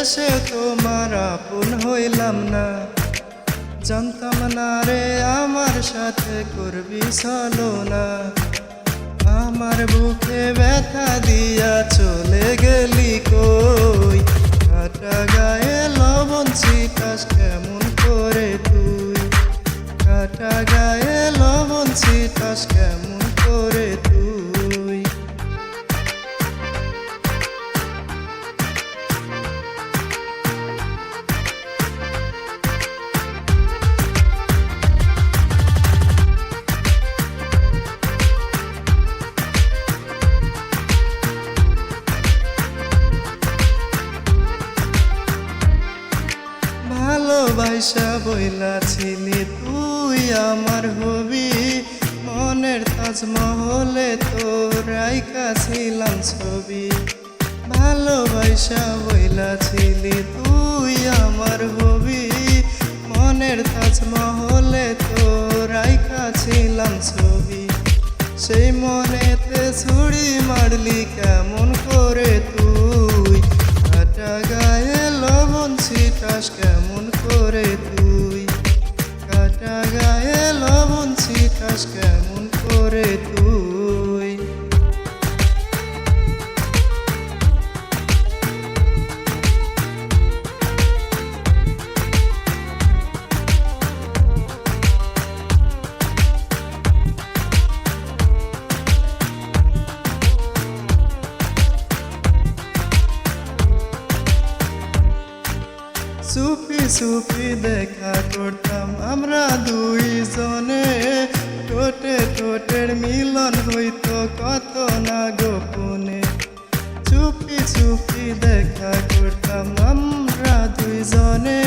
এসে তোমার আপন হইলাম না। জানতাম না রে আমার সাথে করবি চলো না আমার বুকে ব্যথা দিয়া চলে গেলি ভালোবাসা বইলা ছিলি তুই আমার হবি। মনের তাজমহলে তোর ছিলাম ছবি। ভালোবাসা বইলা ছিলি তুই আমার হবি। মনের তাজমহলে তোর ছিলাম ছবি। সেই মনেতে ছুরি মারলি কেমন করে করে তুই? কাটা গায়ে লবণ শিখাস কেমন করে তুই? সুপি সুপি দেখা করতাম আমরা দুইজনে। টোটে টোটের মিলন হইতো কত না গোপনে। চুপি চুপি দেখা করতাম আমরা দুইজনে।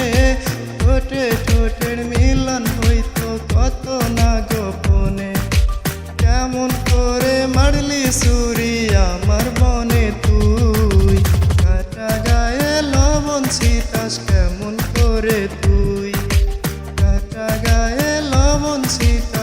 টোটে টোটের মিলন হইতো কত না গোপনে। কেমন করে মারলি সুর বাঁচাস কেমন করে তুই? কাটা গায়ে লবণ সীতা